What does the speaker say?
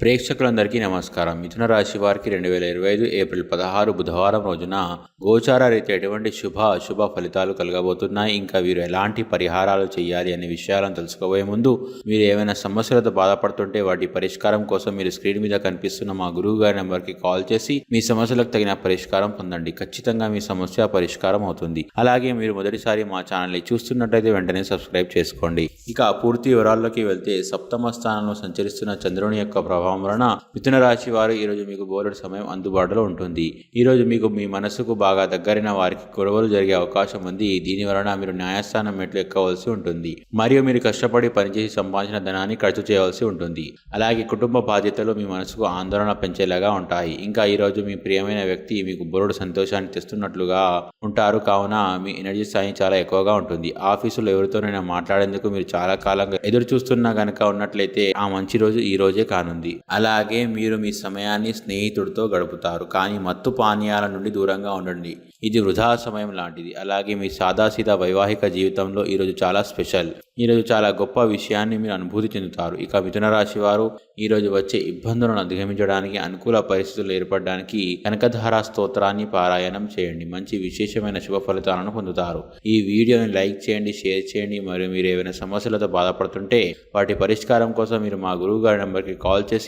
ప్రేక్షకులందరికీ నమస్కారం. మిథున రాశి వారికి రెండు వేల ఇరవై ఐదు ఏప్రిల్ పదహారు బుధవారం రోజున గోచార రీతి ఎటువంటి శుభ అశుభ ఫలితాలు కలగబోతున్నాయి ఇంకా వీరు ఎలాంటి పరిహారాలు చేయాలి అనే విషయాలను తెలుసుకోబోయే ముందు మీరు ఏమైనా సమస్యలతో బాధపడుతుంటే వాటి పరిష్కారం కోసం మీరు స్క్రీన్ మీద కనిపిస్తున్న మా గురువు గారి నెంబర్కి కాల్ చేసి మీ సమస్యలకు తగిన పరిష్కారం పొందండి. ఖచ్చితంగా మీ సమస్య పరిష్కారం అవుతుంది. అలాగే మీరు మొదటిసారి మా ఛానల్ని చూస్తున్నట్లయితే వెంటనే సబ్స్క్రైబ్ చేసుకోండి. ఇక పూర్తి వివరాల్లోకి వెళ్తే సప్తమ స్థానంలో సంచరిస్తున్న చంద్రుని యొక్క ప్రభావం వలన మిథున రాశి వారు ఈరోజు మీకు బోలెడు సమయం అందుబాటులో ఉంటుంది. ఈరోజు మీకు మీ మనసుకు బాగా దగ్గరైన వారికి గొడవలు జరిగే అవకాశం ఉంది. దీని వలన మీరు న్యాయస్థానం మెట్లు ఎక్కవలసి ఉంటుంది. మరియు మీరు కష్టపడి పనిచేసి సంపాదించిన ధనాన్ని ఖర్చు చేయవలసి ఉంటుంది. అలాగే కుటుంబ బాధ్యతలు మీ మనసుకు ఆందోళన పెంచేలాగా ఉంటాయి. ఇంకా ఈ రోజు మీ ప్రియమైన వ్యక్తి మీకు బోరుడు సంతోషాన్ని తెస్తున్నట్లుగా ఉంటారు. కావున మీ ఎనర్జీ స్థాయి చాలా ఎక్కువగా ఉంటుంది. ఆఫీసులో ఎవరితోనైనా మాట్లాడేందుకు మీరు చాలా కాలంగా ఎదురు చూస్తున్నా కనుక ఉన్నట్లయితే ఆ మంచి రోజు ఈ రోజే కానుంది. అలాగే మీరు మీ సమయాన్ని స్నేహితుడితో గడుపుతారు. కానీ మత్తు పానీయాల నుండి దూరంగా ఉండండి. ఇది వృధా సమయం లాంటిది. అలాగే మీ సాదాసీదా వైవాహిక జీవితంలో ఈరోజు చాలా స్పెషల్. ఈరోజు చాలా గొప్ప విషయాన్ని మీరు అనుభూతి చెందుతారు. ఇక మిథున రాశి వారు ఈరోజు వచ్చే ఇబ్బందులను అధిగమించడానికి అనుకూల పరిస్థితులు ఏర్పడడానికి కనకధార స్తోత్రాన్ని పారాయణం చేయండి. మంచి విశేషమైన శుభ ఫలితాలను పొందుతారు. ఈ వీడియోని లైక్ చేయండి షేర్ చేయండి. మరియు మీరు ఏమైనా సమస్యలతో బాధపడుతుంటే వాటి పరిష్కారం కోసం మీరు మా గురువు గారి నెంబర్కి కాల్ చేసి